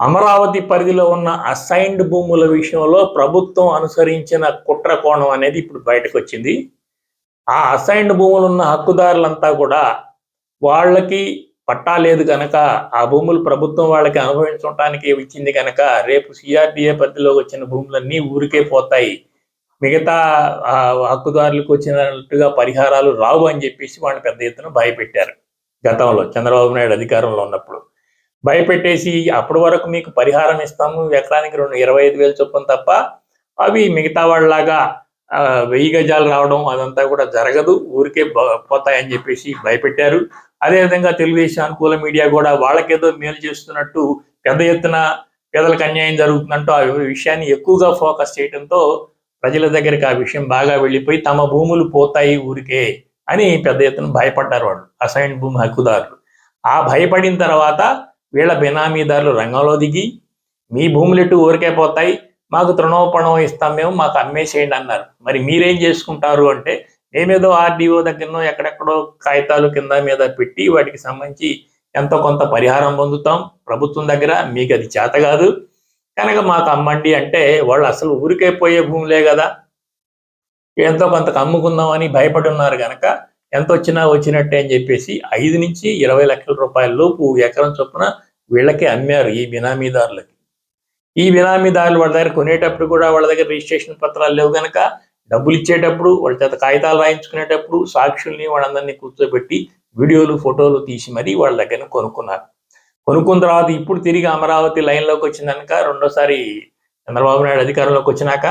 అమరావతి పరిధిలో ఉన్న అసైన్డ్ భూముల విషయంలో ప్రభుత్వం అనుసరించిన కుట్ర కోణం అనేది ఇప్పుడు బయటకు వచ్చింది ఆ అసైన్డ్ భూములు ఉన్న హక్కుదారులంతా కూడా వాళ్ళకి పట్టా లేదు కనుక ఆ భూములు ప్రభుత్వం వాళ్ళకి అనుభవించడానికి ఇచ్చింది కనుక రేపు సిఆర్డిఏ పరిధిలోకి వచ్చిన భూములన్నీ ఊరికే పోతాయి. మిగతా ఆ, హక్కుదారులకు వచ్చినట్టుగా పరిహారాలు రావు అని చెప్పేసి వాళ్ళని పెద్ద ఎత్తున భయపెట్టారు గతంలో చంద్రబాబు నాయుడు అధికారంలో ఉన్నప్పుడు. భయపెట్టేసి అప్పటి వరకు మీకు పరిహారం ఇస్తాము. ఎకరానికి రెండు ఇరవై ఐదు వేలు చొప్పున తప్ప అవి మిగతా వాళ్ళలాగా వెయ్యి గజాలు రావడం అదంతా కూడా జరగదు. ఊరికే పోతాయని చెప్పేసి భయపెట్టారు. అదేవిధంగా తెలుగుదేశం అనుకూల మీడియా కూడా వాళ్ళకేదో మేలు చేస్తున్నట్టు పెద్ద ఎత్తున పేదలకు అన్యాయం జరుగుతుందంటూ ఆ విషయాన్ని ఎక్కువగా ఫోకస్ చేయడంతో ప్రజల దగ్గరికి ఆ విషయం బాగా వెళ్ళిపోయి తమ భూములు పోతాయి ఊరికే అని పెద్ద ఎత్తున భయపడ్డారు వాళ్ళు. అసైన్ భూమి హక్కుదారులు. ఆ భయపడిన తర్వాత వీళ్ళ బినామీదారులు రంగంలో దిగి మీ భూములు ఎటు ఊరికే పోతాయి మాకు తృణోపణం ఇస్తాం మేము మాకు అమ్మేసేయండి అన్నారు. మరి మీరేం చేసుకుంటారు అంటే మేమేదో ఆర్డీఓ దగ్గరనో ఎక్కడెక్కడో కాగితాలు కింద మీద పెట్టి వాటికి సంబంధించి ఎంతో కొంత పరిహారం పొందుతాం. ప్రభుత్వం దగ్గర మీకు అది చేత కాదు. కనుక మాకు అమ్మండి అంటే వాళ్ళు అసలు ఊరికే పోయే భూములే కదా. ఎంతో కొంత అమ్ముకుందాం అని భయపడి ఉన్నారు కనుక ఎంత వచ్చినా వచ్చినట్టే అని చెప్పేసి ఐదు నుంచి ఇరవై లక్షల రూపాయల లోపు ఎకరం చొప్పున వీళ్ళకి అమ్మారు ఈ బినామీదారులకి. ఈ బినామీదారులు వాళ్ళ దగ్గర కొనేటప్పుడు కూడా వాళ్ళ దగ్గర రిజిస్ట్రేషన్ పత్రాలు లేవు కనుక డబ్బులు ఇచ్చేటప్పుడు వాళ్ళ చేత కాగితాలు రాయించుకునేటప్పుడు సాక్షుల్ని వాళ్ళందరినీ కూర్చోబెట్టి వీడియోలు ఫోటోలు తీసి మరీ వాళ్ళ దగ్గర కొనుక్కున్నారు. కొనుక్కున్న తర్వాత ఇప్పుడు తిరిగి అమరావతి లైన్లోకి వచ్చిందనక రెండోసారి చంద్రబాబు నాయుడు అధికారంలోకి వచ్చినాక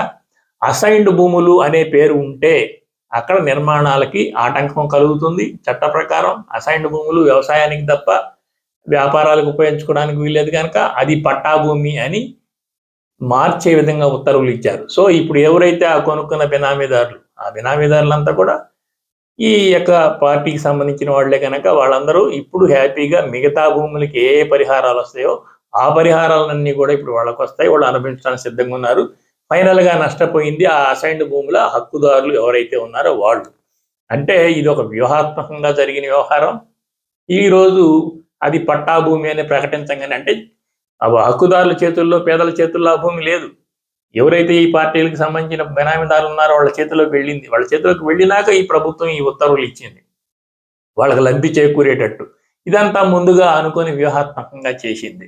అసైన్డ్ భూములు అనే పేరు ఉంటే అక్కడ నిర్మాణాలకి ఆటంకం కలుగుతుంది. చట్ట ప్రకారం అసైన్డ్ భూములు వ్యవసాయానికి తప్ప వ్యాపారాలకు ఉపయోగించుకోవడానికి వీల్లేదు కనుక అది పట్టా భూమి అని మార్చే విధంగా ఉత్తర్వులు ఇచ్చారు. సో ఇప్పుడు ఎవరైతే ఆ కొనుక్కున్న బినామీదారులు ఆ బినామీదారులంతా కూడా ఈ యొక్క పార్టీకి సంబంధించిన వాళ్ళే కనుక వాళ్ళందరూ ఇప్పుడు హ్యాపీగా మిగతా భూములకి ఏ ఏ పరిహారాలు వస్తాయో ఆ పరిహారాలన్నీ కూడా ఇప్పుడు వాళ్ళకు వస్తాయి వాళ్ళు అనుభవించడానికి సిద్ధంగా ఉన్నారు. ఫైనల్గా నష్టపోయింది ఆ అసైన్డ్ భూముల హక్కుదారులు ఎవరైతే ఉన్నారో వాళ్ళు. అంటే ఇది ఒక వ్యూహాత్మకంగా జరిగిన వ్యవహారం. ఈ రోజు అది పట్టా భూమి అని ప్రకటించగానే అంటే హక్కుదారుల చేతుల్లో పేదల చేతుల్లో ఆ భూమి లేదు. ఎవరైతే ఈ పార్టీలకు సంబంధించిన బెనామీదారులు ఉన్నారో వాళ్ళ చేతిలోకి వెళ్ళింది. వాళ్ళ చేతిలోకి వెళ్ళినాక ఈ ప్రభుత్వం ఈ ఉత్తర్వులు ఇచ్చింది. వాళ్ళకి లబ్ధి చేకూరేటట్టు. ఇదంతా ముందుగా అనుకొని వ్యూహాత్మకంగా చేసింది.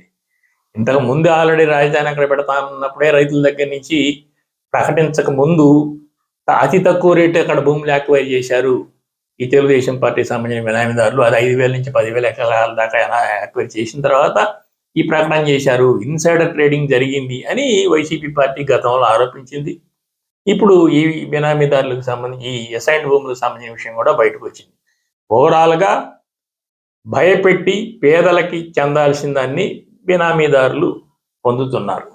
ఇంతకు ముందు ఆల్రెడీ రాజధాని అక్కడ పెడతానన్నప్పుడే రైతుల దగ్గర నుంచి ప్రకటించక ముందు అతి తక్కువ రేటు అక్కడ భూములు యాక్వైర్ చేశారు. ఈ తెలుగుదేశం పార్టీ సంబంధించిన బినామీదారులు అది ఐదు వేల నుంచి పదివేల ఎకరాల దాకా యాక్వైర్ చేసిన తర్వాత ఈ ప్రకటన చేశారు. ఇన్సైడర్ ట్రేడింగ్ జరిగింది అని వైసీపీ పార్టీ గతంలో ఆరోపించింది. ఇప్పుడు ఈ బినామీదారులకు సంబంధించి ఈ ఎసైన్ భూములకు సంబంధించిన విషయం కూడా బయటకు వచ్చింది. ఓవరాల్గా భయపెట్టి పేదలకి చెందాల్సిన దాన్ని బినామీదారులు పొందుతున్నారు.